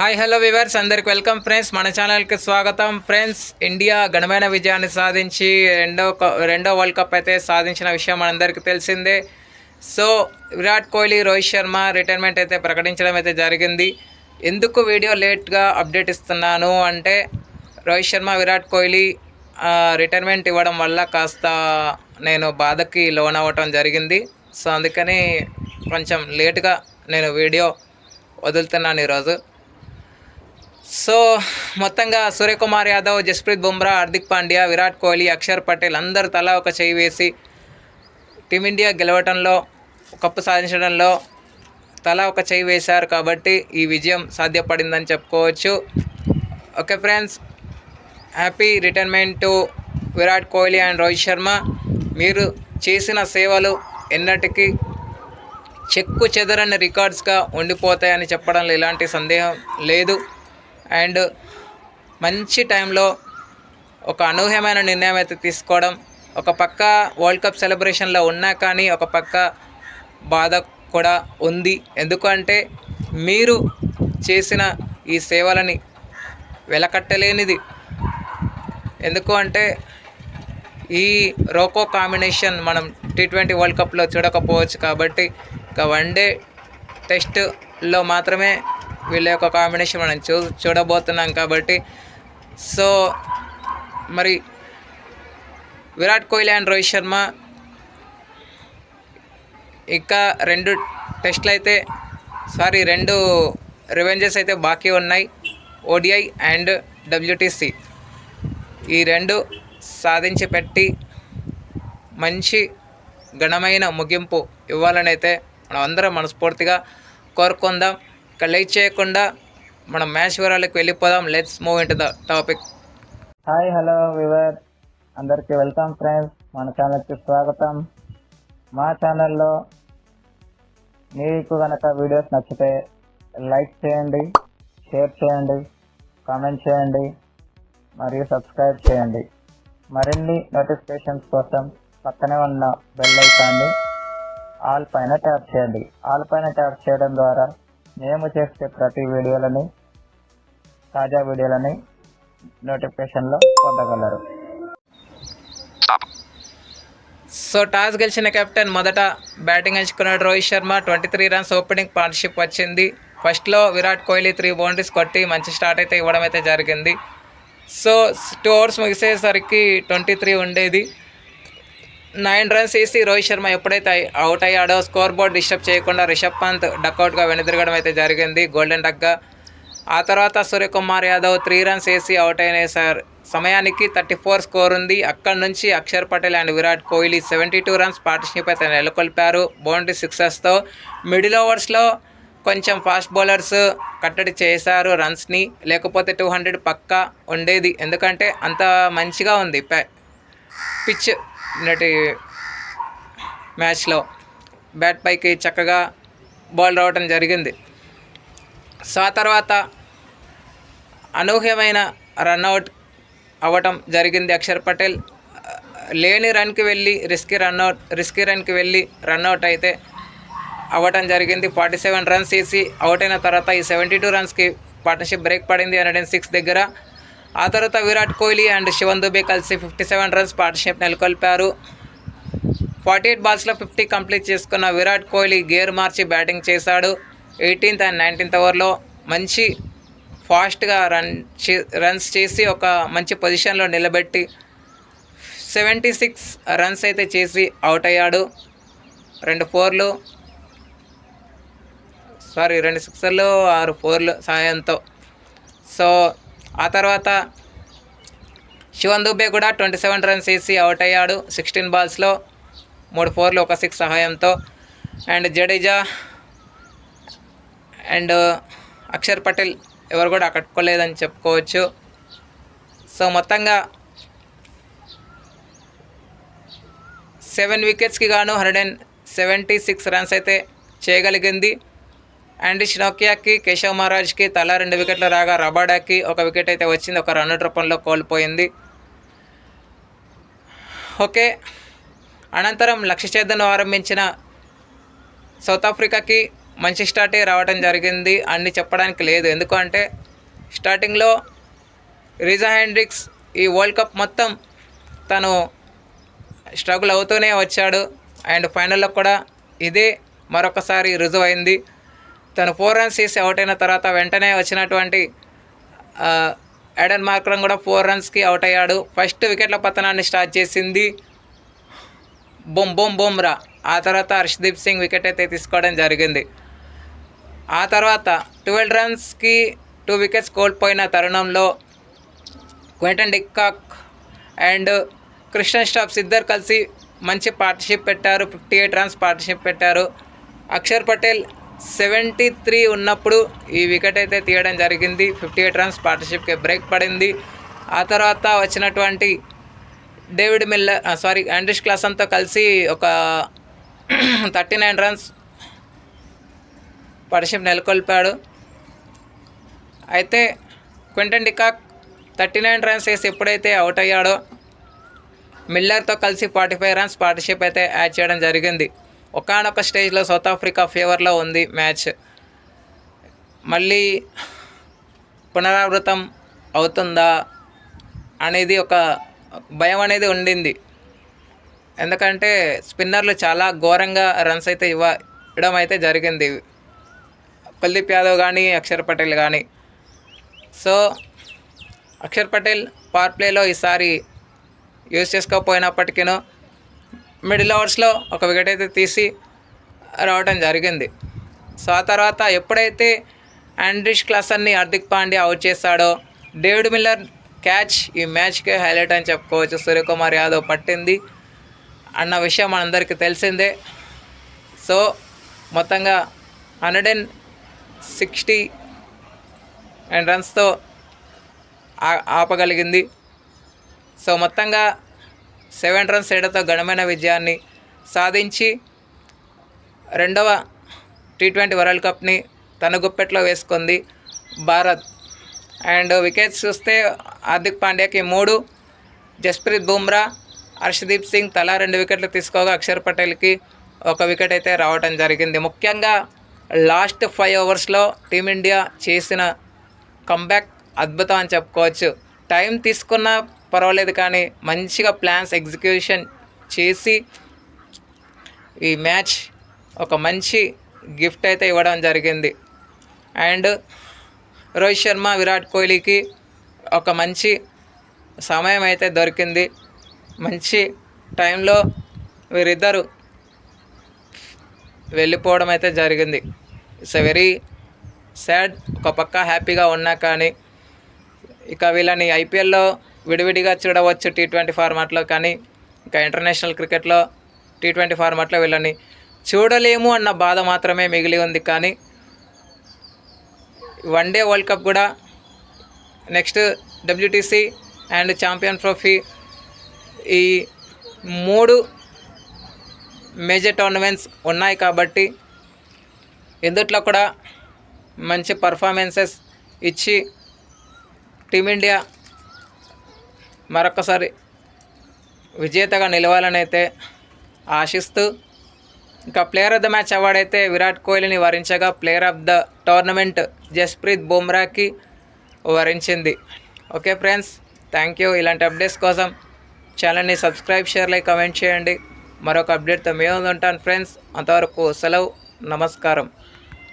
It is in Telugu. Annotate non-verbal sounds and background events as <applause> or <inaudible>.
హాయ్ హలో వివర్స్ అందరికి వెల్కమ్ ఫ్రెండ్స్ మన ఛానల్కి స్వాగతం. ఫ్రెండ్స్ ఇండియా ఘనమైన విజయాన్ని సాధించి రెండో క- రెండో వరల్డ్ కప్ అయితే సాధించిన విషయం మనందరికీ తెలిసిందే. సో విరాట్ కోహ్లీ రోహిత్ శర్మ రిటైర్మెంట్ అయితే ప్రకటించడం అయితే జరిగింది. ఎందుకు వీడియో లేట్గా అప్డేట్ ఇస్తున్నాను అంటే రోహిత్ శర్మ విరాట్ కోహ్లీ రిటైర్మెంట్ ఇవ్వడం వల్ల కాస్త నేను బాధకి లోన్ అవ్వటం జరిగింది. సో అందుకని కొంచెం లేట్గా నేను వీడియో వదులుతున్నాను ఈరోజు. సో మొత్తంగా సూర్యకుమార్ యాదవ్ జస్ప్రీత్ బుమ్రా హార్దిక్ పాండ్యా విరాట్ కోహ్లీ అక్షర్ పటేల్ అందరు తలా ఒక చేయి వేసి టీమిండియా గెలవటంలో కప్పు సాధించడంలో తలా ఒక చేయి వేశారు కాబట్టి ఈ విజయం సాధ్యపడిందని చెప్పుకోవచ్చు. Okay friends happy retirement to Virat Kohli and Rohit Sharma. మీరు చేసిన సేవలు ఎన్నటికీ చెక్కు చెదరని రికార్డ్స్గా ఉండిపోతాయని చెప్పడంలో ఎలాంటి సందేహం లేదు. అండ్ మంచి టైంలో ఒక అనూహ్యమైన నిర్ణయం అయితే తీసుకోవడం ఒక పక్క వరల్డ్ కప్ సెలబ్రేషన్లో ఉన్నా కానీ ఒక పక్క బాధ కూడా ఉంది. ఎందుకంటే మీరు చేసిన ఈ సేవలని వెలకట్టలేనిది. ఎందుకు అంటే ఈ రోకో కాంబినేషన్ మనం టీ ట్వంటీ వరల్డ్ కప్లో చూడకపోవచ్చు కాబట్టి ఇక వన్ డే టెస్ట్లో మాత్రమే వీళ్ళ యొక్క కాంబినేషన్ మనం చూ చూడబోతున్నాం కాబట్టి. సో మరి విరాట్ కోహ్లీ అండ్ రోహిత్ శర్మ ఇంకా రెండు టెస్ట్లు అయితే సారీ రెండు రివెంజెస్ అయితే బాకీ ఉన్నాయి. ఓడిఐ అండ్ డబ్ల్యూటీసీ ఈ రెండు సాధించి పెట్టి మంచి ఘనమైన ముగింపు ఇవ్వాలని అయితే మనం అందరం మనస్ఫూర్తిగా కోరుకుందాం. ఇక్కడ లైక్ చేయకుండా మనం మ్యాచ్ వివరాలకు వెళ్ళిపోదాం. Let's move in the topic hi hello viewer అందరికీ వెల్కమ్ ఫ్రెండ్స్. మన ఛానల్కి స్వాగతం. మా ఛానల్లో మీకు కనుక వీడియోస్ నచ్చితే లైక్ చేయండి షేర్ చేయండి కామెంట్ చేయండి మరియు సబ్స్క్రైబ్ చేయండి. మరిన్ని నోటిఫికేషన్స్ కోసం పక్కనే ఉన్న బెల్ ఐకాన్ని ఆల్ పైన ట్యాప్ చేయండి. ఆల్ పైన ట్యాప్ చేయడం ద్వారా మేము చేసే ప్రతి వీడియోలని తాజా వీడియోలని నోటిఫికేషన్లో పొందగలరు. సో టాస్ గెలిచిన కెప్టెన్ మొదట బ్యాటింగ్ ఎంచుకున్నాడు Rohit Sharma. Twenty three runs opening partnership వచ్చింది ఫస్ట్లో విరాట్ కోహ్లీ త్రీ బౌండరీస్ కొట్టి మంచి స్టార్ట్ అయితే ఇవ్వడం అయితే జరిగింది. సో టూ అవర్స్ ముగిసేసరికి ట్వంటీ త్రీ ఉండేది. నైన్ రన్స్ వేసి రోహిత్ శర్మ ఎప్పుడైతే అవుట్ అయ్యాడో స్కోర్ బోర్డ్ డిస్టర్బ్ చేయకుండా రిషబ్ పంత్ డక్అవుట్గా వెనుదిరగడం అయితే జరిగింది. గోల్డెన్ డక్గా ఆ తర్వాత సూర్యకుమార్ యాదవ్ త్రీ రన్స్ వేసి అవుట్ అయిన సార్ సమయానికి థర్టీ ఫోర్ స్కోర్ ఉంది. అక్కడి నుంచి Axar Patel and Virat Kohli seventy two runs partnership అయితే నెలకొల్పారు. బౌండరీ సిక్సెస్తో మిడిల్ ఓవర్స్లో కొంచెం ఫాస్ట్ బౌలర్స్ కట్టడి చేశారు రన్స్ని. లేకపోతే టూ హండ్రెడ్ పక్కా ఉండేది. ఎందుకంటే అంత మంచిగా ఉంది. పిచ్ నటి మ్యాచ్లో బ్యాట్ పైకి చక్కగా బాల్ రావటం జరిగింది. సో ఆ తర్వాత అనూహ్యమైన రన్అట్ అవ్వటం జరిగింది. అక్షర్ పటేల్ లేని రన్కి వెళ్ళి రిస్కీ రన్అట్ రిస్కీ రన్కి వెళ్ళి రన్అట్ అయితే అవ్వటం జరిగింది. ఫార్టీ సెవెన్ రన్స్ వేసి అవుట్ అయిన తర్వాత ఈ సెవెంటీ టూ రన్స్కి పార్ట్నర్షిప్ బ్రేక్ పడింది. హండ్రెడ్ అండ్ సిక్స్ దగ్గర ఆ తర్వాత విరాట్ కోహ్లీ అండ్ శివన్ దుబే కలిసి ఫిఫ్టీ సెవెన్ రన్స్ పార్ట్నర్షిప్ నెలకొల్పారు. ఫార్టీ ఎయిట్ బాల్స్లో ఫిఫ్టీ కంప్లీట్ చేసుకున్న విరాట్ కోహ్లీ గేర్ మార్చి బ్యాటింగ్ చేశాడు. ఎయిటీన్త్ అండ్ నైన్టీన్త్ ఓవర్లో మంచి ఫాస్ట్గా రన్ చే- రన్స్ చేసి ఒక మంచి పొజిషన్లో నిలబెట్టి సెవెంటీ సిక్స్ రన్స్ అయితే చేసి అవుట్ అయ్యాడు. రెండు ఫోర్లు సారీ రెండు సిక్సర్లు ఆరు ఫోర్లు సాయంతో. సో ఆ తర్వాత శివన్ దుబే కూడా ట్వంటీ సెవెన్ రన్స్ వేసి అవుట్ అయ్యాడు. సిక్స్టీన్ బాల్స్లో మూడు ఫోర్లు ఒక సిక్స్ సహాయంతో. అండ్ జడేజా అండ్ అక్షర్ పటేల్ ఎవరు కూడా కట్టుకోలేదని చెప్పుకోవచ్చు. సో మొత్తంగా సెవెన్ వికెట్స్కి గాను hundred and seventy six runs అయితే చేయగలిగింది. అండ్ షినోకియాకి కేశవ్ మహారాజ్కి తలా రెండు వికెట్లు రాగా రబాడాకి ఒక వికెట్ అయితే వచ్చింది. ఒక రన్ రూపంలో కోల్పోయింది. ఓకే. అనంతరం లక్ష్య చేద్దను ఆరంభించిన సౌత్ ఆఫ్రికాకి మంచి స్టార్టే రావడం జరిగింది. అన్ని చెప్పడానికి లేదు. ఎందుకంటే స్టార్టింగ్లో రిజా హెండ్రిక్స్ ఈ వరల్డ్ కప్ మొత్తం తను స్ట్రగుల్ అవుతూనే వచ్చాడు. అండ్ ఫైనల్లో కూడా ఇదే మరొకసారి రుజువు అయింది తను ఫోర్ రన్స్ తీసి అవుట్ అయిన తర్వాత వెంటనే వచ్చినటువంటి ఎడన్ మార్క్రమ్ కూడా ఫోర్ రన్స్కి అవుట్ అయ్యాడు. ఫస్ట్ వికెట్ల పతనాన్ని స్టార్ట్ చేసింది. బొమ్ బొమ్ బొమ్రా ఆ తర్వాత హర్షదీప్ సింగ్ వికెట్ అయితే తీసుకోవడం జరిగింది. ఆ తర్వాత ట్వెల్వ్ రన్స్కి టూ వికెట్స్ కోల్పోయిన తరుణంలో Quinton de Kock and Tristan Stubbs ఇద్దరు కలిసి మంచి పార్ట్నర్షిప్ పెట్టారు. ఫిఫ్టీ ఎయిట్ రన్స్ పార్ట్నర్షిప్ పెట్టారు. అక్షర్ పటేల్ సెవెంటీ త్రీ ఉన్నప్పుడు ఈ వికెట్ అయితే తీయడం జరిగింది. ఫిఫ్టీ ఎయిట్ రన్స్ పార్ట్నర్షిప్కి బ్రేక్ పడింది. ఆ తర్వాత వచ్చినటువంటి డేవిడ్ మిల్లర్ సారీ ఆండ్రిష్ క్లాసన్తో కలిసి ఒక <clears throat> థర్టీ నైన్ రన్స్ పార్ట్నర్షిప్ నెలకొల్పాడు. అయితే Quinton de Kock thirty nine runs వేసి ఎప్పుడైతే అవుట్ అయ్యాడో మిల్లర్తో కలిసి ఫార్టీ ఫైవ్ రన్స్ పార్ట్నర్షిప్ అయితే యాడ్ చేయడం జరిగింది. ఒకనొక స్టేజ్లో సౌత్ ఆఫ్రికా ఫేవర్లో ఉంది మ్యాచ్. మళ్ళీ పునరావృతం అవుతుందా అనేది ఒక భయం అనేది ఉండింది. ఎందుకంటే స్పిన్నర్లు చాలా ఘోరంగా రన్స్ అయితే ఇవ్వ ఇవ్వడం అయితే జరిగింది. కుల్దీప్ యాదవ్ కానీ అక్షర్ పటేల్ కానీ సో అక్షర్ పటేల్ పవర్ ప్లేలో ఈసారి యూజ్ చేసుకోకపోయినప్పటికీను మిడిల్ ఓవర్స్లో ఒక వికెట్ అయితే తీసి రావడం జరిగింది. సో ఆ తర్వాత ఎప్పుడైతే ఆండ్రిష్ క్లాసన్ని హార్దిక్ పాండ్యా అవుట్ చేశాడో డేవిడ్ మిల్లర్ క్యాచ్ ఈ మ్యాచ్కే హైలైట్ అని చెప్పుకోవచ్చు. సూర్యకుమార్ యాదవ్ పట్టింది అన్న విషయం మనందరికీ తెలిసిందే. సో మొత్తంగా హండ్రెడ్ అండ్ సిక్స్టీ అండ్ రన్స్తో ఆ- ఆపగలిగింది. సో మొత్తంగా సెవెన్ రన్స్ తేడాతో ఘనమైన విజయాన్ని సాధించి రెండవ టీ ట్వంటీ వరల్డ్ కప్ని తన గుప్పెట్లో వేసుకుంది భారత్. అండ్ వికెట్స్ చూస్తే హార్దిక్ పాండ్యాకి మూడు జస్ప్రీత్ బుమ్రా హర్షదీప్ సింగ్ తలా రెండు వికెట్లు తీసుకోగా అక్షర్ పటేల్కి ఒక వికెట్ అయితే రావడం జరిగింది. ముఖ్యంగా లాస్ట్ ఫైవ్ ఓవర్స్లో టీమిండియా చేసిన కంబ్యాక్ అద్భుతం అని చెప్పుకోవచ్చు. టైం తీసుకున్నా పర్వాలేదు కానీ మంచిగా ప్లాన్స్ ఎగ్జిక్యూషన్ చేసి ఈ మ్యాచ్ ఒక మంచి గిఫ్ట్ అయితే ఇవ్వడం జరిగింది. అండ్ రోహిత్ శర్మ విరాట్ కోహ్లీకి ఒక మంచి సమయం అయితే దొరికింది. మంచి టైంలో వీరిద్దరు వెళ్ళిపోవడం అయితే జరిగింది. ఇట్స్ వెరీ సాడ్ ఒక పక్క హ్యాపీగా ఉన్నా కానీ ఇక వీళ్ళని ఐపీఎల్లో విడివిడిగా చూడవచ్చు టీ ట్వంటీ ఫార్మాట్లో కానీ ఇంకా ఇంటర్నేషనల్ క్రికెట్లో టీ ట్వంటీ ఫార్మాట్లో వీళ్ళని చూడలేము అన్న బాధ మాత్రమే మిగిలి ఉంది. కానీ వన్ డే వరల్డ్ కప్ కూడా next WTC and champion trophy ఈ మూడు మేజర్ టోర్నమెంట్స్ ఉన్నాయి కాబట్టి ఇందుట్లో కూడా మంచి పర్ఫార్మెన్సెస్ ఇచ్చి టీమిండియా మరొకసారి విజేతగా నిలవాలని అయితే ఆశిస్తూ ఇంకా player of the match award అయితే విరాట్ కోహ్లీని వరించగా player of the tournament Jasprit బుమ్రాకి వరించింది. Okay friends thank you. ఇలాంటి అప్డేట్స్ కోసం ఛానల్ని సబ్స్క్రైబ్ షేర్ లైక్ కమెంట్ చేయండి. మరొక అప్డేట్తో మేము ఉంటాను ఫ్రెండ్స్. అంతవరకు సెలవు నమస్కారం.